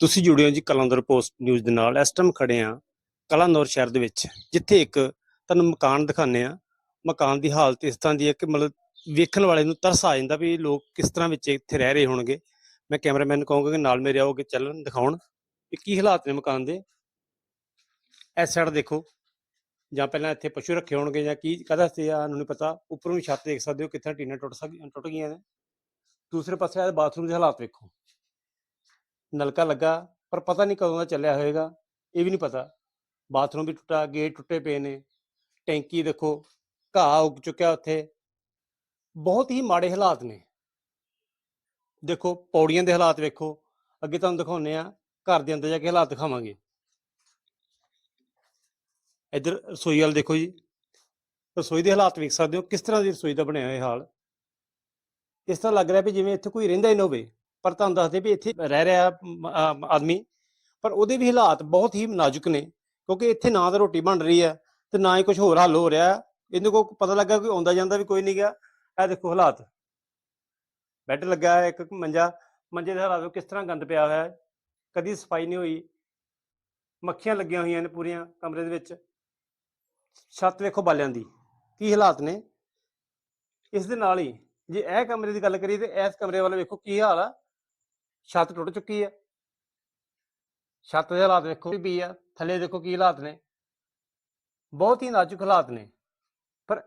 ਤੁਸੀਂ ਜੁੜੇ ਹੋ ਜੀ ਕਲੰਦਰ ਪੋਸਟ ਨਿਊਜ਼ ਦੇ ਨਾਲ। ਇਸ ਟਾਈਮ ਖੜੇ ਆ ਕਲੰਦਰ ਸ਼ਹਿਰ ਦੇ ਵਿੱਚ, ਜਿੱਥੇ ਇੱਕ ਤੁਹਾਨੂੰ ਮਕਾਨ ਦਿਖਾਣੇ ਆ ਮਕਾਨ ਦੀ ਹਾਲਤ ਇਸ ਤਰ੍ਹਾਂ ਦੀ ਹੈ ਕਿ ਮਤਲਬ ਵੇਖਣ ਵਾਲੇ ਨੂੰ ਤਰਸ ਆ ਜਾਂਦਾ ਵੀ ਲੋਕ ਕਿਸ ਤਰ੍ਹਾਂ ਵਿੱਚ ਇੱਥੇ ਰਹਿ ਰਹੇ ਹੋਣਗੇ। ਮੈਂ ਕੈਮਰਾਮੈਨ ਨੂੰ ਕਹੂੰਗਾ ਕਿ ਨਾਲ ਮੇਰੇ ਆਓਗੇ ਚੱਲਣ ਦਿਖਾਉਣ ਕਿ ਕੀ ਹਾਲਾਤ ਨੇ ਮਕਾਨ ਦੇ। ਇਸ ਸਾਈਡ ਦੇਖੋ, ਜਾਂ ਪਹਿਲਾਂ ਇੱਥੇ ਪਸ਼ੂ ਰੱਖੇ ਹੋਣਗੇ ਜਾਂ ਕੀ ਕਦਾ ਸੀ ਆ ਨੂੰ ਨਹੀਂ ਪਤਾ। ਉੱਪਰੋਂ ਵੀ ਛੱਤ ਦੇਖ ਸਕਦੇ ਹੋ ਕਿੱਥੇ ਟੀਨਾਂ ਟੁੱਟ ਸਕ, ਟੁੱਟ ਗਈਆਂ ਨੇ। ਦੂਸਰੇ ਪਾਸੇ ਆ ਬਾਥਰੂਮ ਦੇ ਹਾਲਾਤ ਵੇਖੋ। ਨਲਕਾ ਲੱਗਾ, ਪਰ ਪਤਾ ਨਹੀਂ ਕਦੋਂ ਦਾ ਚੱਲਿਆ ਹੋਏਗਾ, ਇਹ ਵੀ ਨਹੀਂ ਪਤਾ। ਬਾਥਰੂਮ ਵੀ ਟੁੱਟਾ, ਗੇਟ ਟੁੱਟੇ ਪਏ ਨੇ। ਟੈਂਕੀ ਦੇਖੋ, ਘਾਹ ਉੱਗ ਚੁੱਕਿਆ ਉੱਥੇ। ਬਹੁਤ ਹੀ ਮਾੜੇ ਹਾਲਾਤ ਨੇ। ਦੇਖੋ, ਪੌੜੀਆਂ ਦੇ ਹਾਲਾਤ ਵੇਖੋ। ਅੱਗੇ ਤੁਹਾਨੂੰ ਦਿਖਾਉਨੇ ਆ ਘਰ ਦੇ ਅੰਦਰ ਜਾ ਕੇ ਹਾਲਾਤ ਦਿਖਾਵਾਂਗੇ। ਇੱਧਰ ਰਸੋਈ ਵਾਲ ਦੇਖੋ ਜੀ। ਰਸੋਈ ਦੇ ਹਾਲਾਤ ਵੇਖ ਸਕਦੇ ਹੋ, ਕਿਸ ਤਰ੍ਹਾਂ ਦੀ ਰਸੋਈ ਦਾ ਬਣਿਆ ਹੋਇਆ ਹਾਲ। ਇਸ ਤਰ੍ਹਾਂ ਲੱਗ ਰਿਹਾ ਵੀ ਜਿਵੇਂ ਇੱਥੇ ਕੋਈ ਰਹਿੰਦਾ ਹੀ ਨਾ ਹੋਵੇ। ਪਰ ਤੁਹਾਨੂੰ ਦੱਸਦੇ ਵੀ ਇੱਥੇ ਰਹਿ ਰਿਹਾ ਆਦਮੀ। ਪਰ ਉਹਦੇ ਵੀ ਹਾਲਾਤ ਬਹੁਤ ਹੀ ਨਾਜ਼ੁਕ ਨੇ, ਕਿਉਂਕਿ ਇੱਥੇ ਨਾ ਤਾਂ ਰੋਟੀ ਬਣ ਰਹੀ ਹੈ ਤੇ ਨਾ ਹੀ ਕੁਝ ਹੋਰ ਹੱਲ ਹੋ ਰਿਹਾ ਇਹਦੇ ਕੋਲ ਪਤਾ ਲੱਗਾ ਕੋਈ ਆਉਂਦਾ ਜਾਂਦਾ ਵੀ ਕੋਈ ਨਹੀਂ ਗਿਆ ਇਹ ਦੇਖੋ ਹਾਲਾਤ। ਬੈੱਡ ਲੱਗਾ ਹੈ, ਇੱਕ ਮੰਜਾ। ਮੰਜੇ ਦੇ ਹਾਲਾਤ ਕਿਸ ਤਰ੍ਹਾਂ ਗੰਦ ਪਿਆ ਹੋਇਆ ਹੈ। ਕਦੀ ਸਫ਼ਾਈ ਨਹੀਂ ਹੋਈ। ਮੱਖੀਆਂ ਲੱਗੀਆਂ ਹੋਈਆਂ ਨੇ ਪੂਰੀਆਂ ਕਮਰੇ ਦੇ ਵਿੱਚ। ਛੱਤ ਵੇਖੋ ਬਾਲਿਆਂ ਦੀ। ਕੀ ਹਾਲਾਤ ਨੇ। ਇਸ ਦੇ ਨਾਲ ਹੀ ਜੇ ਇਹ ਕਮਰੇ ਦੀ ਗੱਲ ਕਰੀਏ ਤੇ ਇਸ ਕਮਰੇ ਵਾਲੇ ਵੇਖੋ ਕੀ ਹਾਲ ਆ। ਛੱਤ ਟੁੱਟ ਚੁੱਕੀ ਆ। ਛੱਤ ਦੇ ਹਾਲਾਤ ਵੇਖੋ ਵੀ ਪਈ ਆ, ਥੱਲੇ ਦੇਖੋ ਕੀ ਹਾਲਾਤ ਨੇ। ਬਹੁਤ ਹੀ ਨਾਜ਼ੁਕ ਹਾਲਾਤ ਨੇ। ਪਰ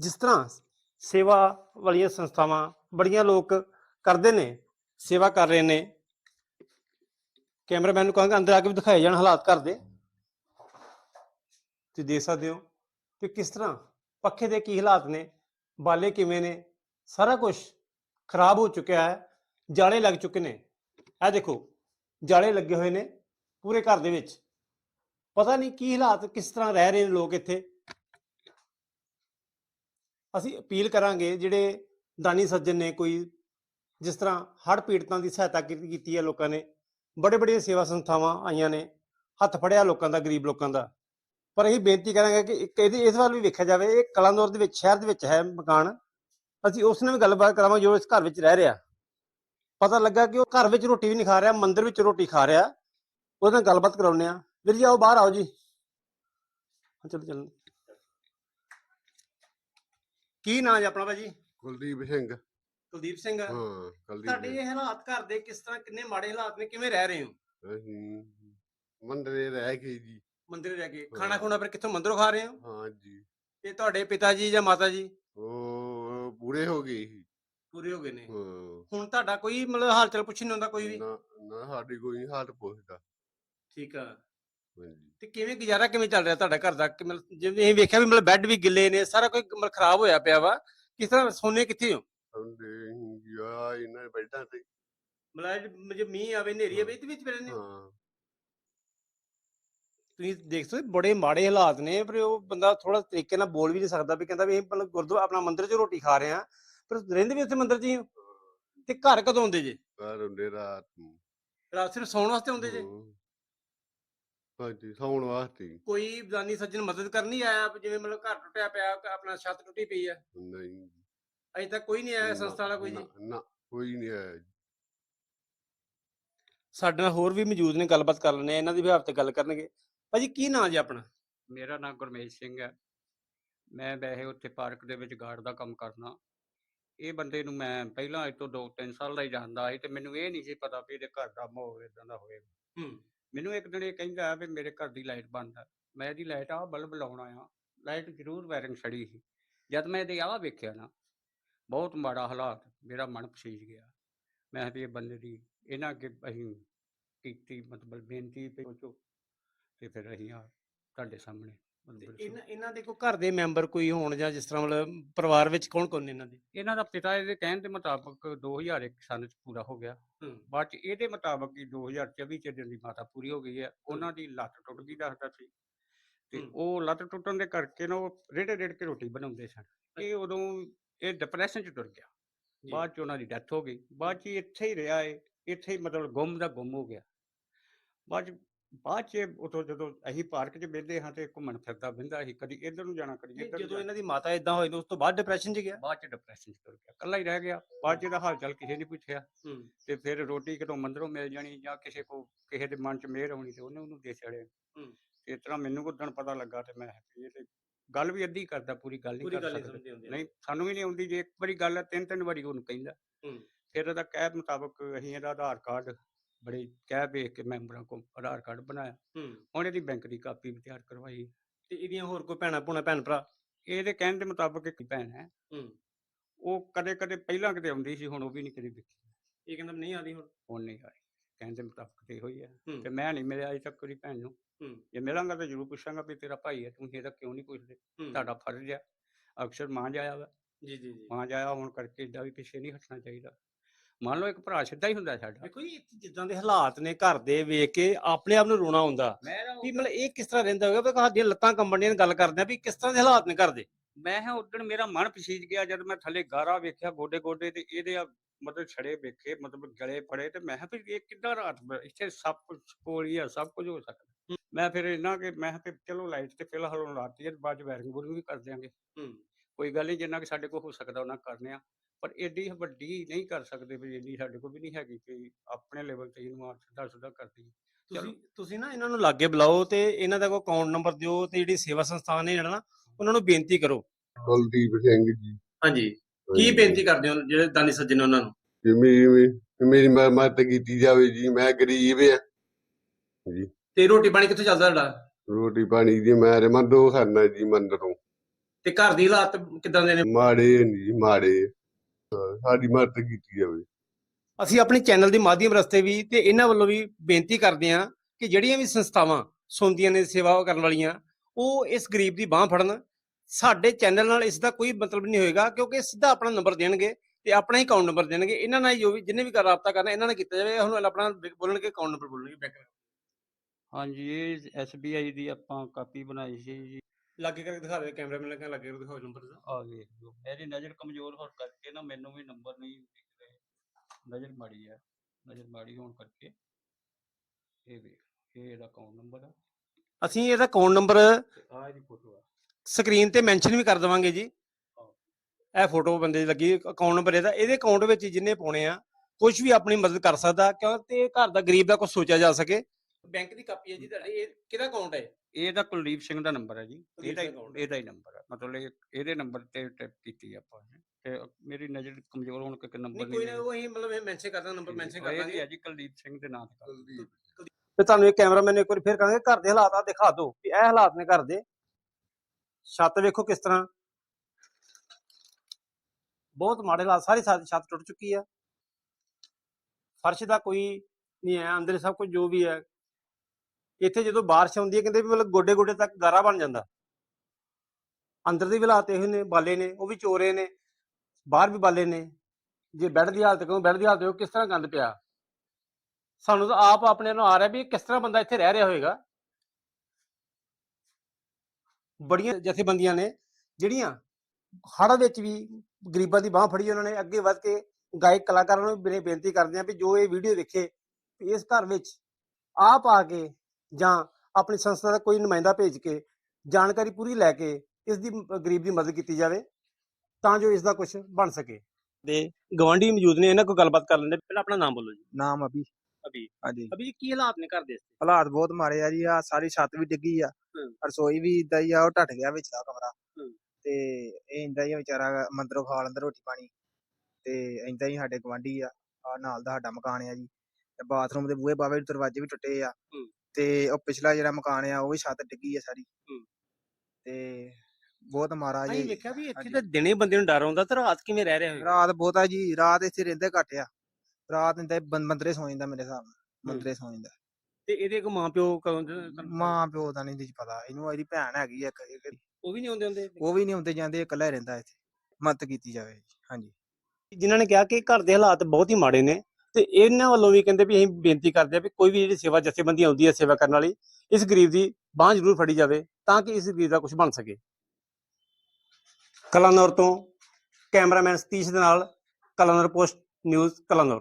ਜਿਸ ਤਰ੍ਹਾਂ ਸੇਵਾ ਵਾਲੀਆਂ ਸੰਸਥਾਵਾਂ ਬੜੀਆਂ ਲੋਕ ਕਰਦੇ ਨੇ, ਸੇਵਾ ਕਰ ਰਹੇ ਨੇ, ਕੈਮਰਾਮੈਨ ਨੂੰ ਕਹਾਂਗਾ ਅੰਦਰ ਆ ਕੇ ਵੀ ਦਿਖਾਏ ਜਾਣ ਹਾਲਾਤ ਘਰ ਦੇ। ਤੁਸੀਂ ਦੇਖ ਸਕਦੇ ਹੋ ਕਿ ਕਿਸ ਤਰ੍ਹਾਂ ਪੱਖੇ ਦੇ ਕੀ ਹਾਲਾਤ ਨੇ, ਬਾਲੇ ਕਿਵੇਂ ਨੇ, ਸਾਰਾ ਕੁਝ ਖਰਾਬ ਹੋ ਚੁੱਕਿਆ ਹੈ। ਜਾਲੇ ਲੱਗ ਚੁੱਕੇ ਨੇ। ਇਹ ਦੇਖੋ ਜਾਲੇ ਲੱਗੇ ਹੋਏ ਨੇ ਪੂਰੇ ਘਰ ਦੇ ਵਿੱਚ। ਪਤਾ ਨਹੀਂ ਕੀ ਹਾਲਾਤ, ਕਿਸ ਤਰ੍ਹਾਂ ਰਹਿ ਰਹੇ ਨੇ ਲੋਕ ਇੱਥੇ। ਅਸੀਂ ਅਪੀਲ ਕਰਾਂਗੇ, ਜਿਹੜੇ ਦਾਨੀ ਸੱਜਣ ਨੇ ਕੋਈ ਜਿਸ ਤਰ੍ਹਾਂ ਹੜ੍ਹ ਪੀੜਤਾਂ ਦੀ ਸਹਾਇਤਾ ਕੀਤੀ ਹੈ ਲੋਕਾਂ ਨੇ ਬੜੇ ਬੜੇ ਸੇਵਾ ਸੰਸਥਾਵਾਂ ਆਈਆਂ ਨੇ, ਹੱਥ ਫੜਿਆ ਲੋਕਾਂ ਦਾ, ਗਰੀਬ ਲੋਕਾਂ ਦਾ। ਪਰ ਅਸੀਂ ਬੇਨਤੀ ਕਰਾਂਗੇ ਕਿ ਇੱਕ ਇਹਦੇ, ਇਸ ਵੱਲ ਵੀ ਵੇਖਿਆ ਜਾਵੇ, ਇਹ ਕਲਾਨੌਰ ਦੇ ਵਿੱਚ, ਸ਼ਹਿਰ ਦੇ ਵਿੱਚ ਹੈ ਮਕਾਨ। ਅਸੀਂ ਉਸ ਨਾਲ ਵੀ ਗੱਲਬਾਤ ਕਰਾਵਾਂਗੇ ਜੋ ਇਸ ਘਰ ਵਿੱਚ ਰਹਿ ਰਿਹਾ। ਪਤਾ ਲੱਗਾ ਕਿ ਉਹ ਘਰ ਵਿੱਚ ਰੋਟੀ ਵੀ ਨਹੀਂ ਖਾ ਰਿਹਾ ਮੰਦਿਰ ਵਿੱਚ ਰੋਟੀ ਖਾ ਰਿਹਾ। ਉਹਦੇ ਨਾਲ ਗੱਲਬਾਤ ਕਰਾਉਂਦੇ ਆ ਵੀਰ ਜੀ ਆਓ ਬਾਹਰ ਆਓ ਜੀ। ਹਾਂ ਚਲੋ ਚਲੋ। ਕੀ ਨਾਂ ਜੀ ਆਪਣਾ ਭਾਜੀ? ਕੁਲਦੀਪ ਸਿੰਘ। ਕੁਲਦੀਪ ਸਿੰਘ। ਹਾਂ ਕੁਲਦੀਪ ਤੁਹਾਡੇ ਸਿੰਘ। ਇਹ ਹਾਲਾਤ ਘਰ ਦੇ ਕਿਸ ਤਰ੍ਹਾਂ ਕਿੰਨੇ ਮਾੜੇ ਹਾਲਾਤ ਨੇ ਕਿਵੇਂ ਰਹਿ ਰਹੇ ਹੋ? ਅਸੀਂ ਮੰਦਰੇ ਰਹਿ ਗਏ ਜੀ। ਮੰਦਿਰ ਜਾ ਕੇ। ਹਾਂ। ਖਾਣਾ ਖੁਣਾ ਫਿਰ ਕਿੱਥੋਂ ਮੰਦਿਰੋਂ ਖਾ ਰਹੇ ਹੋ? ਹਾਂ ਜੀ। ਤੇ ਤੁਹਾਡੇ ਪਿਤਾ ਜੀ ਜਾਂ ਮਾਤਾ ਜੀ? ਉਹ ਪੂਰੇ ਹੋ ਗਏ ਸੀ। ਪੂਰੇ ਹੋ ਗਏ ਨੇ। ਹਾਂ। ਹੁਣ ਤੁਹਾਡਾ ਕੋਈ ਮਤਲਬ ਹਾਲ ਚਾਲ ਪੁੱਛ ਨਹੀਂ ਹੁੰਦਾ ਕੋਈ ਵੀ? ਨਾ ਨਾ ਸਾਡੀ ਕੋਈ ਨੀ ਹਾਲ ਪੁੱਛਦਾ। ਠੀਕ ਆ। ਹਾਂਜੀ। ਤੇ ਕਿਵੇਂ ਗੁਜ਼ਾਰਾ ਕਿਵੇਂ ਚੱਲ ਰਿਹਾ ਤੁਹਾਡਾ ਘਰ ਦਾ? ਕਿ ਮਤਲਬ ਜਿਵੇਂ ਅਸੀਂ ਵੇਖਿਆ ਵੀ ਮਤਲਬ ਬੈੱਡ ਵੀ ਗਿੱਲੇ ਨੇ ਸਾਰਾ ਕੁਝ ਮਤਲਬ ਖਰਾਬ ਹੋਇਆ ਪਿਆ ਵਾ। ਕਿਸ ਤਰ੍ਹਾਂ ਸੋਨੇ ਕਿੱਥੇ ਹੋ? ਹੁੰਦੇ ਗਿਆ ਇਹਨਾਂ ਬੈਠਾਂ ਤੇ। ਮਤਲਬ ਜੇ ਮੀਂਹ ਆਵੇ ਹਨੇਰੀ ਆਵੇ ਇਹਦੇ ਵਿੱਚ ਫਿਰ ਨੇ ਹਾਂ? ਤੁਸੀਂ ਦੇਖ ਸਕਦੇ ਹੋ, ਬੜੇ ਮਾੜੇ ਹਾਲਾਤ ਨੇ ਪਰ ਉਹ ਬੰਦਾ ਥੋੜਾ ਤਰੀਕੇ ਨਾਲ ਬੋਲ ਵੀ ਨਹੀਂ ਸਕਦਾ ਵੀ ਕਹਿੰਦਾ ਵੀ ਇਹ ਮਤਲਬ ਗੁਰਦੁਆਰਾ ਆਪਣਾ ਮੰਦਿਰ 'ਚ ਰੋਟੀ ਖਾ ਰਹੇ ਆ ਪਰ ਰਹਿੰਦੇ ਵੀ ਉੱਥੇ ਮੰਦਿਰ 'ਚ ਹੀ ਹੋ ਤੇ ਘਰ ਕਦੋਂ ਆਉਂਦੇ ਜੇ? ਘਰ ਹੁੰਦੇ ਰਾਤ ਨੂੰ। ਰਾਤ ਸਿਰਫ ਸੌਣ ਵਾਸਤੇ ਆਉਂਦੇ ਜੇ। ਹਾਂਜੀ ਸੌਣ ਵਾਸਤੇ ਹੀ। ਕੋਈ ਦਾਨੀ ਸੱਜਣ ਮਦਦ ਕਰਨ ਨਹੀਂ ਆਇਆ ਵੀ ਜਿਵੇਂ ਮਤਲਬ ਘਰ ਟੁੱਟਿਆ ਪਿਆ ਆਪਣਾ ਛੱਤ ਟੁੱਟੀ ਪਈ ਆ? ਨਹੀਂ। ਅਜੇ ਤੱਕ ਕੋਈ ਨਹੀਂ ਆਇਆ ਨਾ, ਸੰਸਥਾ ਵਾਲਾ ਕੋਈ ਜੀ? ਨਾ, ਨਾ ਕੋਈ ਨਹੀਂ ਆਇਆ ਜੀ। ਸਾਡੇ ਨਾਲ ਹੋਰ ਵੀ ਮੌਜੂਦ ਨੇ ਗੱਲਬਾਤ ਕਰ ਲੈਣੇ ਇਹਨਾਂ ਦੀ ਵੀ ਤੇ ਗੱਲ ਕਰਨਗੇ। ਭਾਜੀ ਕੀ ਨਾਂ ਜੀ ਆਪਣਾ? ਮੇਰਾ ਨਾਮ ਗੁਰਮੇਸ਼ ਸਿੰਘ ਹੈ। ਮੈਂ ਵੈਸੇ ਉੱਥੇ ਪਾਰਕ ਦੇ ਵਿੱਚ ਗਾਰਡ ਦਾ ਕੰਮ ਕਰਨਾ ਇਹ ਬੰਦੇ ਨੂੰ ਮੈਂ ਪਹਿਲਾਂ ਅੱਜ ਤੋਂ 2-3 ਸਾਲ ਦਾ ਹੀ ਜਾਣਦਾ ਸੀ ਤੇ ਮੈਨੂੰ ਇਹ ਨਹੀਂ ਸੀ ਪਤਾ ਵੀ ਇਹਦੇ ਘਰ ਦਾ ਮਾਹੌਲ ਇਦਾਂ ਦਾ ਹੋਵੇਗਾ ਹੂੰ। ਮੈਨੂੰ ਇੱਕ ਦਿਨ ਇਹ ਕਹਿੰਦਾ ਵੀ ਮੇਰੇ ਘਰ ਦੀ ਲਾਈਟ ਬੰਦ ਹੈ ਮੈਂ ਇਹਦੀ ਲਾਈਟ ਆ ਬਲਬ ਲਾਉਣਾ ਆ ਲਾਈਟ ਜ਼ਰੂਰ ਵਾਇਰਿੰਗ ਸੜੀ ਸੀ। ਜਦ ਮੈਂ ਇਹਦੇ ਆਹ ਵੇਖਿਆ ਨਾ ਬਹੁਤ ਮਾੜਾ ਹਾਲਾਤ ਮੇਰਾ ਮਨ ਪਸੀਜ ਗਿਆ। ਮੈਂ ਵੀ ਇਹ ਬੰਦੇ ਦੀ ਇਹਨਾਂ ਅੱਗੇ ਅਸੀਂ ਕੀਤੀ ਮਤਲਬ ਬੇਨਤੀ ਸੋਚੋ ਤੇ ਫਿਰ ਅਸੀਂ ਆ ਤੁਹਾਡੇ ਸਾਹਮਣੇ ਇਹਨਾਂ ਇਹਨਾਂ ਦੇ ਕੋਈ ਘਰ ਦੇ ਮੈਂਬਰ ਕੋਈ ਹੋਣ ਜਾਂ ਜਿਸ ਤਰ੍ਹਾਂ ਮਤਲਬ ਪਰਿਵਾਰ ਵਿੱਚ ਕੌਣ ਕੌਣ ਨੇ ਇਹਨਾਂ ਦੇ? ਇਹਨਾਂ ਦਾ ਪਿਤਾ ਇਹਦੇ ਕਹਿਣ ਦੇ ਮੁਤਾਬਕ 2001 ਸਾਲ ਚ ਪੂਰਾ ਹੋ ਗਿਆ। ਹੂੰ। ਬਾਅਦ ਚ ਇਹਦੇ ਮੁਤਾਬਕ ਹੀ 2024 ਚ ਇਹਨਾਂ ਦੀ ਮਾਤਾ ਪੂਰੀ ਹੋ ਗਈ ਹੈ ਉਹਨਾਂ ਦੀ ਲੱਤ ਟੁੱਟ ਗਈ ਦੱਸਦਾ ਸੀ। ਤੇ ਹੂੰ। ਉਹ ਲੱਤ ਟੁੱਟਣ ਦੇ ਕਰਕੇ ਨਾ ਉਹ ਰੇੜੇ ਰੇੜ ਕੇ ਰੋਟੀ ਬਣਾਉਂਦੇ ਸਨ। ਇਹ ਉਦੋਂ ਇਹ ਡਿਪਰੈਸ਼ਨ ਚ ਟੁਰ ਗਿਆ। ਜੀ। ਬਾਅਦ ਚ ਉਹਨਾਂ ਦੀ ਡੈਥ ਹੋ ਗਈ। ਬਾਅਦ ਚ ਇਹ ਇੱਥੇ ਹੀ ਰਿਹਾ ਏ। ਇੱਥੇ ਹੀ ਮਤਲਬ ਗੁੰਮ ਦਾ ਗੁੰਮ ਹੋ ਗਿਆ। ਬਾਅਦ ਚ ਬਾਅਦ ਚ ਉਦੋਂ ਜਦੋਂ ਅਸੀਂ ਪਾਰਕ 'ਚ ਬਹਿੰਦੇ ਹਾਂ ਤੇ ਘੁੰਮਣ ਫਿਰਦਾ ਬਹਿੰਦਾ ਸੀ ਕਦੀ ਇੱਧਰ ਨੂੰ ਜਾਣਾ ਕਦੀ ਇੱਧਰ ਨੂੰ ਜਦੋਂ। ਇਹਨਾਂ ਦੀ ਮਾਤਾ ਇਦਾਂ ਹੋਈ ਨੇ ਉਸ ਤੋਂ ਬਾਅਦ ਡਿਪਰੈਸ਼ਨ 'ਚ ਗਿਆ। ਬਾਅਦ ਚ ਡਿਪਰੈਸ਼ਨ ਚ ਤੁਰ ਗਿਆ ਇਕੱਲਾ ਹੀ ਰਹਿ ਗਿਆ। ਬਾਅਦ ਚ ਇਹਦਾ ਹਾਲ ਚਾਲ ਕਿਸੇ ਨੇ ਪੁੱਛਿਆ। ਹੂੰ। ਤੇ ਫਿਰ ਰੋਟੀ ਕਿਤੋਂ ਮੰਦਰੋਂ ਮਿਲ ਜਾਣੀ ਜਾਂ ਕਿਸੇ ਕੋ ਕਿਸੇ ਦੇ ਮਨ ਚ ਮਿਹਰ ਆਉਣੀ ਤੇ ਉਹਨੇ ਉਹਨੂੰ ਦੇ ਛੜਿਆ ਹੂੰ। ਇਸ ਤਰ੍ਹਾਂ ਮੈਨੂੰ ਉਦਣ ਪਤਾ ਲੱਗਾ ਤੇ ਮੈਂ ਇਹ ਤੇ ਗੱਲ ਵੀ ਅੱਧੀ ਕਰਦਾ ਪੂਰੀ ਗੱਲ ਨਹੀਂ ਕਰ ਨਹੀਂ ਸਕਦਾ। ਸਾਨੂੰ ਵੀ ਨਹੀਂ ਆਉਂਦੀ ਜੇ ਇੱਕ ਵਾਰੀ ਗੱਲ ਤਿੰਨ ਤਿੰਨ ਵਾਰੀ ਉਹਨੂੰ ਕਹਿੰਦਾ। ਹੂੰ। ਫਿਰ ਉਹਦਾ ਕਹਿ ਮੁਤਾਬਕ ਅਸੀਂ ਇਹਦਾ ਆਧਾਰ ਕਾਰਡ ਬੜੇ ਕਹਿ ਵੇਖ ਕੇ ਮੈਂਬਰਾਂ ਕੋਲ ਆਧਾਰ ਕਾਰਡ ਬਣਾਇਆ। ਹੂੰ। ਹੁਣ ਇਹਦੀ ਬੈਂਕ ਦੀ ਕਾਪੀ ਵੀ ਤਿਆਰ ਕਰਵਾਈ। ਤੇ ਇਹਦੀਆਂ ਹੋਰ ਕੋਈ ਭੈਣਾਂ ਭੂਣਾ ਭੈਣ ਭਰਾ? ਇਹਦੇ ਕਹਿਣ ਦੇ ਮੁਤਾਬਕ ਇੱਕ ਭੈਣ ਹੈ। ਹੂੰ। ਉਹ ਕਦੇ ਕਦੇ ਪਹਿਲਾਂ ਕਿਤੇ ਆਉਂਦੀ ਸੀ ਹੁਣ ਉਹ ਵੀ ਨਹੀਂ ਕਦੇ ਵੇਖੀ ਇਹ ਕਹਿੰਦਾ ਨਹੀਂ ਆਦੀ ਹੁਣ? ਹੁਣ ਨਹੀਂ ਆਈ। ਕਹਿਣ ਦੇ ਮੁਤਾਬਕ ਤੇ ਹੋਈ ਹੈ ਤੇ ਮੈਂ ਨਹੀਂ ਮਿਲਿਆ ਅਜੇ ਤੱਕ ਉਹਦੀ ਭੈਣ ਨੂੰ। ਜੇ ਮਿਲਾਂਗਾ ਤਾਂ ਜ਼ਰੂਰ ਪੁੱਛਾਂਗਾ ਵੀ ਤੇਰਾ ਭਾਈ ਹੈ ਤੂੰ ਇਹਦਾ ਕਿਉਂ ਨਹੀਂ ਪੁੱਛਦੇ? ਤੁਹਾਡਾ ਫਰਜ਼ ਹੈ। ਅਕਸਰ ਮਾਂ ਜਾਇਆ ਵਾ। ਜੀ ਜੀ ਜੀ। ਮਾਂ ਜਾਇਆ ਹੋਣ ਕਰਕੇ ਏਦਾਂ ਵੀ ਪਿੱਛੇ ਨਹੀਂ ਹਟਣਾ ਚਾਹੀਦਾ। ਮੰਨ ਲਓ ਇੱਕ ਭਰਾ ਸਿੱਧਾ ਹੀ ਹੁੰਦਾ ਸਾਡਾ। ਦੇਖੋ ਜੀ ਇੱਥੇ ਜਿੱਦਾਂ ਦੇ ਹਾਲਾਤ ਨੇ ਘਰ ਦੇ ਵੇਖ ਕੇ ਆਪਣੇ ਆਪ ਨੂੰ ਰੋਣਾ ਆਉਂਦਾ। ਮੈਂ ਵੀ ਮਤਲਬ ਇਹ ਕਿਸ ਤਰ੍ਹਾਂ ਰਹਿੰਦਾ ਹੋਵੇਗਾ ਵੀ ਸਾਡੀਆਂ ਲੱਤਾਂ ਕੰਬਣੀਆਂ ਦੀ ਗੱਲ ਕਰਦੇ ਆ ਵੀ ਕਿਸ ਤਰ੍ਹਾਂ ਦੇ ਹਾਲਾਤ ਨੇ ਘਰ ਦੇ? ਮੈਂ ਹਾਂ ਉਦੋਂ ਮੇਰਾ ਮਨ ਪਸੀਜ ਗਿਆ ਜਦ ਮੈਂ ਥੱਲੇ ਗਾਰਾ ਵੇਖਿਆ ਗੋਡੇ ਗੋਡੇ ਤੇ ਇਹਦੇ ਆ ਮਤਲਬ ਛੜੇ ਵੇਖੇ ਮਤਲਬ ਗਲੇ ਫੜੇ ਤੇ ਮੈਂ ਕਿਹਾ ਵੀ ਇਹ ਕਿੱਦਾਂ ਰਾਤ ਬ- ਇੱਥੇ ਸਭ ਕੁਝ ਕੋਲ ਆ ਸਭ ਕੁਝ ਹੋ ਸਕਦਾ। ਮੈਂ ਫਿਰ ਇਹਨਾਂ ਕਿ ਮੈਂ ਕਿਹਾ ਵੀ ਚਲੋ ਲਾਈਟ ਤੇ ਫਿਲਹਾਲ ਹੁਣ ਲਾਤੀ ਹੈ ਬਾਅਦ ਚ ਵਾਇਰਿੰਗ ਵੂਰਿੰਗ ਵੀ ਕਰ ਦਿਆਂਗੇ। ਹੂੰ। ਕੋਈ ਗੱਲ ਨਹੀਂ ਜਿੰਨਾ ਕਿ ਸਾਡੇ ਕੋਲ ਹੋ ਸਕਦਾ ਉਹਨਾਂ ਕਰਨੇ ਆ ਪਰ ਏਡੀ ਵੱਡੀ ਨਹੀਂ ਕਰ ਸਕਦੇ ਵੀ ਏਡੀ ਸਾਡੇ ਕੋਲ ਵੀ ਨਹੀਂ ਹੈਗੀ ਕਿ ਆਪਣੇ ਲੈਵਲ ਤੇ ਇਹਨੂੰ ਆ ਸਿੱਧਾ ਸਿੱਧਾ ਕਰਦੀ ਤੁਸੀਂ ਤੁਸੀਂ ਨਾ ਇਹਨਾਂ ਨੂੰ ਲਾਗੇ ਬੁਲਾਓ ਤੇ ਇਹਨਾਂ ਦਾ ਕੋਈ ਅਕਾਊਂਟ ਨੰਬਰ ਦਿਓ ਤੇ ਜਿਹੜੀ ਸੇਵਾ ਸੰਸਥਾਨ ਨੇ ਜਿਹੜਾ ਨਾ ਉਹਨਾਂ ਨੂੰ ਬੇਨਤੀ ਕਰੋ। ਕੁਲਦੀਪ ਸਿੰਘ ਜੀ। ਹਾਂਜੀ। ਕੀ ਬੇਨਤੀ ਕਰਦੇ ਹੋ ਜਿਹੜੇ ਦਾਨੀ ਸੱਜਣ ਉਹਨਾਂ ਨੂੰ? ਜੀ ਮੇਰੀ ਮੇਰੀ- ਮੇਰੀ ਮ- ਮਦਦ ਕੀਤੀ ਜਾਵੇ ਜੀ ਮੈਂ ਗਰੀਬ ਆ। ਜੀ ਤੇ ਰੋਟੀ ਪਾਣੀ ਕਿੱਥੋਂ ਚੱਲਦਾ ਤੁਹਾਡਾ? ਰੋਟੀ ਪਾਣੀ ਜੀ ਮੈਂ ਰਮੰਦੋ ਖਾਨਾ ਜੀ ਮੰਦਰੋਂ। ਤੇ ਘਰ ਦੀ ਹਾਲਾਤ ਕਿਦਾਂ ਦੇ ਨੇ? ਮਾੜੇ ਨੇ ਜੀ ਮਾੜੇ। ਸਾਡੀ ਮਦਦ ਕੀਤੀ ਜਾਵੇ। ਅਸੀਂ ਆਪਣੇ ਚੈਨਲ ਦੇ ਮਾਧਿਅਮ ਰਸਤੇ ਵੀ ਤੇ ਇਹਨਾਂ ਵੱਲੋਂ ਵੀ ਬੇਨਤੀ ਕਰਦੇ ਹਾਂ ਕਿ ਜਿਹੜੀਆਂ ਵੀ ਸੰਸਥਾਵਾਂ ਸੁਣਦੀਆਂ ਨੇ ਸੇਵਾ ਕਰਨ ਵਾਲੀਆਂ ਉਹ ਇਸ ਗਰੀਬ ਦੀ ਬਾਹ ਫੜਨ। ਸਾਡੇ ਚੈਨਲ ਨਾਲ ਇਸ ਦਾ ਕੋਈ ਮਤਲਬ ਨਹੀਂ ਹੋਏਗਾ ਕਿਉਂਕਿ ਸਿੱਧਾ ਆਪਣਾ ਨੰਬਰ ਦੇਣਗੇ ਤੇ ਆਪਣਾ ਹੀ ਅਕਾਊਂਟ ਨੰਬਰ ਦੇਣਗੇ। ਇਹਨਾਂ ਨਾਲ ਜੋ ਵੀ ਜਿੰਨੇ ਵੀ ਕਰ ਰਾਬਤਾ ਕਰਨਾ ਇਹਨਾਂ ਨਾਲ ਕੀਤਾ ਜਾਵੇ। ਹੁਣ ਆਪਣਾ ਬੋਲਣਗੇ ਅਕਾਊਂਟ ਨੰਬਰ ਬੋਲਣਗੇ ਬੈਂਕ ਹਾਂਜੀ ਇਹ ਐਸਬੀਆਈ ਦੀ ਆਪਾਂ ਕਾਪੀ ਬਣਾਈ ਸੀ ਜੀ। ਲਾਗੇ ਕਰਕੇ ਦਿਖਾ ਦੇ ਕੈਮਰਾਮੈਨ ਲੱਗਾ ਲਾਗੇ ਕਰਕੇ ਦਿਖਾਓ ਨੰਬਰ ਦਾ। ਆ ਵੇਖ ਲਓ। ਮੇਰੀ ਨਜ਼ਰ ਕਮਜ਼ੋਰ ਹੋਣ ਕਰਕੇ ਨਾ ਮੈਨੂੰ ਵੀ ਨੰਬਰ ਨਹੀਂ ਦਿਖ ਰਹੇ। ਨਜ਼ਰ ਮਾੜੀ ਹੈ ਨਜ਼ਰ ਮਾੜੀ ਹੋਣ ਕਰਕੇ। ਇਹ ਵੇਖ ਇਹ ਇਹਦਾ ਅਕਾਊਂਟ ਨੰਬਰ ਆ। ਅਸੀਂ ਇਹਦਾ ਅਕਾਊਂਟ ਨੰਬਰ ਤੇ ਆ ਇਹਦੀ ਫੋਟੋ ਆ। ਸਕਰੀਨ ਤੇ ਮੈਂਸ਼ਨ ਵੀ ਕਰ ਦੇਵਾਂਗੇ ਜੀ। ਇਹ ਫੋਟੋ ਬੰਦੇ ਦੀ ਲੱਗੀ ਅਕਾਊਂਟ ਨੰਬਰ ਇਹਦਾ। ਇਹਦੇ ਅਕਾਊਂਟ ਵਿੱਚ ਜਿੰਨੇ ਪਾਉਣੇ ਆ ਕੁਝ ਵੀ ਆਪਣੀ ਮਦਦ ਕਰ ਸਕਦਾ ਕਿਉਂਕਿ ਘਰ ਦਾ ਗਰੀਬ ਦਾ ਕੁਝ ਸੋਚਿਆ ਜਾ ਸਕੇ। ਬੈਂਕ ਦੀ ਕਾਪੀ ਹੈ ਜੀ ਤੁਹਾਡੀ ਇਹ ਕਿਹਦਾ ਅਕਾਊਂਟ ਹੈ? ਇਹਦਾ ਕੁਲਦੀਪ ਸਿੰਘ ਦਾ ਨੰਬਰ ਹੈ ਜੀ। ਕੁਲਦੀਪ ਇਹਦਾ ਹੀ ਸਿੰਘ। ਇਹਦਾ ਹੀ ਨੰਬਰ ਹੈ। ਮਤਲਬ ਇਹ ਇਹਦੇ ਨੰਬਰ ਤੇ ਟੈਪ ਕੀਤੀ ਆਪਾਂ ਨੇ। ਤੇ ਮੇਰੀ ਨਜ਼ਰ ਕਮਜ਼ੋਰ ਹੋਣ ਕਰਕੇ ਨੰਬਰ ਨਹੀਂ ਕੋਈ ਨਾ ਉਹ ਅਸੀਂ ਮਤਲਬ ਇਹ ਮੈਂਸ਼ਨ ਕਰਦਾ ਨੰਬਰ ਮੈਂਸ਼ਨ ਕਰ ਦਾਂਗੇ। ਹੈ ਜੀ ਕੁਲਦੀਪ ਸਿੰਘ ਦੇ ਨਾਂ ਤੇ ਕਰ ਦਿਓ। ਤੇ ਤੁਹਾਨੂੰ ਇਹ ਕੈਮਰਾਮੈਨ ਇੱਕ ਵਾਰੀ ਫੇਰ ਕਹਾਂਗੇ ਘਰ ਦੇ ਹਾਲਾਤ ਆ ਦਿਖਾ ਦਿਓ ਕਿ ਇਹ ਹਾਲਾਤ ਨੇ ਘਰ ਦੇ। ਛੱਤ ਵੇਖੋ ਕਿਸ ਤਰ੍ਹਾਂ। ਬਹੁਤ ਮਾੜੇ ਹਾਲਾਤ ਸਾਰੀ ਛੱਤ ਛੱਤ ਟੁੱਟ ਚੁੱਕੀ ਆ। ਫਰਸ਼ ਦਾ ਕੋਈ ਨਹੀਂ ਹੈ ਅੰਦਰ ਸਭ ਕੁਝ ਜੋ ਵੀ ਹੈ। ਇੱਥੇ ਜਦੋਂ ਬਾਰਿਸ਼ ਆਉਂਦੀ ਹੈ, ਕਹਿੰਦੇ ਵੀ ਮਤਲਬ ਗੋਡੇ ਗੋਡੇ ਤੱਕ ਗਾਰਾ ਬਣ ਜਾਂਦਾ। ਅੰਦਰ ਦੇ ਵੀ ਹਾਲਾਤ ਇਹੋ ਨੇ, ਬਾਲੇ ਨੇ, ਉਹ ਵੀ ਚੋਰੇ ਨੇ, ਬਾਹਰ ਵੀ ਬਾਲੇ ਨੇ। ਜੇ ਬੈੱਡ ਦੀ ਹਾਲਤ ਕਹੋ, ਬੈੱਡ ਦੀ ਹਾਲਤ ਦੇਖੋ ਕਿਸ ਤਰ੍ਹਾਂ ਗੰਦ ਪਿਆ? ਸਾਨੂੰ ਤਾਂ ਆਪ ਆਪਣੇ ਨੂੰ ਆ ਰਿਹਾ ਵੀ ਕਿਸ ਤਰ੍ਹਾਂ ਬੰਦਾ ਇੱਥੇ ਰਹਿ ਰਿਹਾ ਹੋਵੇਗਾ ਬੜੀਆਂ ਜਥੇਬੰਦੀਆਂ ਨੇ, ਜਿਹੜੀਆਂ ਹੜ੍ਹ ਵਿੱਚ ਵੀ ਗਰੀਬਾਂ ਦੀ ਬਾਹ ਫੜੀ ਉਹਨਾਂ ਨੇ, ਅੱਗੇ ਵੱਧ ਕੇ ਗਾਇਕ ਕਲਾਕਾਰਾਂ ਨੂੰ ਵੀ ਬੇਨਤੀ ਕਰਦੇ ਆ ਵੀ ਜੋ ਇਹ ਵੀਡੀਓ ਦੇਖੇ ਇਸ ਘਰ ਵਿੱਚ ਆਪ ਆ ਕੇ ਜਾਂ ਆਪਣੀ ਸੰਸਥਾ ਦਾ ਕੋਈ ਨੁਮਾਇੰਦਾ ਭੇਜ ਕੇ ਜਾਣਕਾਰੀ ਪੂਰੀ ਲੈ ਕੇ ਇਸ ਦੀ ਗਰੀਬ ਦੀ ਮਦਦ ਕੀਤੀ ਜਾਵੇ ਤਾਂ ਜੋ ਇਸ ਦਾ ਕੁਝ ਬਣ ਸਕੇ। ਦੇ ਗਵਾਂਢੀ ਮੌਜੂਦ ਨੇ ਇਹਨਾਂ ਕੋਲ ਗੱਲਬਾਤ ਕਰ ਲੈਂਦੇ। ਪਹਿਲਾਂ ਆਪਣਾ ਨਾਮ ਬੋਲੋ ਜੀ। ਨਾਮ ਅਭੀ। ਅਭੀ। ਹਾਂਜੀ। ਅਭੀ ਜੀ ਕੀ ਹਾਲਾਤ ਨੇ ਘਰ ਦੇ ਹਾਲਾਤ ਬਹੁਤ ਮਾੜੇ ਆ ਜੀ ਆ ਸਾਰੀ ਛੱਤ ਵੀ ਡਿੱਗੀ ਆ। ਰਸੋਈ ਵੀ ਇਦਾਂ ਹੀ ਆ ਉਹ ਢੱਟ ਗਿਆ ਵਿੱਚ ਦਾ ਕਮਰਾ। ਤੇ ਇਹ ਇੰਦਾ ਹੀ ਵਿਚਾਰਾ ਮੰਦਰੋਂ ਖਾ ਲੈਂਦਾ ਰੋਟੀ ਪਾਣੀ। ਤੇ ਇੰਦਾ ਹੀ ਸਾਡੇ ਗਵਾਂਢੀ ਆ ਆ ਨਾਲ ਦਾ ਸਾਡਾ ਮਕਾਨ ਆ ਜੀ। ਤੇ ਬਾਥਰੂਮ ਦੇ ਬੂਹੇ ਬਾਵੇ ਦਰਵਾਜ਼ੇ ਵੀ ਟੁੱਟੇ ਆ। ਹੂੰ। ਤੇ ਉਹ ਪਿਛਲਾ ਜਿਹੜਾ ਮਕਾਨ ਆ ਉਹ ਵੀ ਛੱਤ ਡਿੱਗੀ ਆ ਸਾਰੀ। ਹੂੰ। ਤੇ ਬਹੁਤ ਮਾਰਾ ਜੀ ਵੇਖਿਆ ਵੀ ਇੱਥੇ ਹਾਂਜੀ। ਤਾਂ ਦਿਨੇ ਬੰਦੇ ਨੂੰ ਡਰ ਆਉਂਦਾ ਤੇ ਰਾਤ ਕਿਵੇਂ ਰਹਿ ਰਿਹਾ ਹੋਵੇਗਾ ਰਾਤ ਬਹੁਤ ਜੀ ਰਾਤ ਇੱਥੇ ਰਹਿੰਦੇ ਘੱਟ ਆ। ਰਾਤ ਇੰਦਾ ਮੰਦਰੇ ਸੌ ਜਾਂਦਾ ਮੇਰੇ ਹਿਸਾਬ ਨਾਲ ਮੰਦਰੇ ਸੌ ਜਾਂਦਾ। ਤੇ ਇਹਦੇ ਕੋ ਮਾਂ ਪਿਓ ਕਦੋਂ ਦੇ- ਤੁਹਾਨੂੰ ਪਤਾ? ਮਾਂ ਪਿਓ ਦਾ ਨਹੀਂ ਜੀ ਪਤਾ ਇਹਨੂੰ ਇਹਦੀ ਭੈਣ ਹੈਗੀ ਆ ਇੱਕ ਇੱਕ- ਉਹ ਵੀ ਨਹੀਂ ਆਉਂਦੇ ਹੁੰਦੇ ਉਹ ਵੀ ਨਹੀਂ ਹੁੰਦੇ ਜਾਂਦੇ ਇਹ ਇਕੱਲਾ ਹੀ ਰਹਿੰਦਾ ਇੱਥੇ। ਮਦਦ ਕੀਤੀ ਜਾਵੇ ਜੀ ਹਾਂਜੀ। ਜਿਨ੍ਹਾਂ ਨੇ ਕਿਹਾ ਕਿ ਘਰ ਦੇ ਹਾਲਾਤ ਬਹੁਤ ਹੀ ਮਾੜੇ ਨੇ ਤੇ ਇਹਨਾਂ ਵੱਲੋਂ ਵੀ ਕਹਿੰਦੇ ਵੀ ਅਸੀਂ ਬੇਨਤੀ ਕਰਦੇ ਆ ਵੀ ਕੋਈ ਵੀ ਜਿਹੜੀ ਸੇਵਾ ਜਥੇਬੰਦੀ ਆਉਂਦੀ ਹੈ ਸੇਵਾ ਕਰਨ ਵਾਲੀ, ਇਸ ਗਰੀਬ ਦੀ ਬਾਂਹ ਜ਼ਰੂਰ ਫੜੀ ਜਾਵੇ ਤਾਂ ਕਿ ਇਸ ਗਰੀਬ ਦਾ ਕੁਝ ਬਣ ਸਕੇ। ਕਲਾਨੌਰ ਤੋਂ ਕੈਮਰਾਮੈਨ ਸਤੀਸ਼ ਦੇ ਨਾਲ ਕਲਾਨੌਰ ਪੋਸਟ ਨਿਊਜ਼ ਕਲਾਨੌਰ।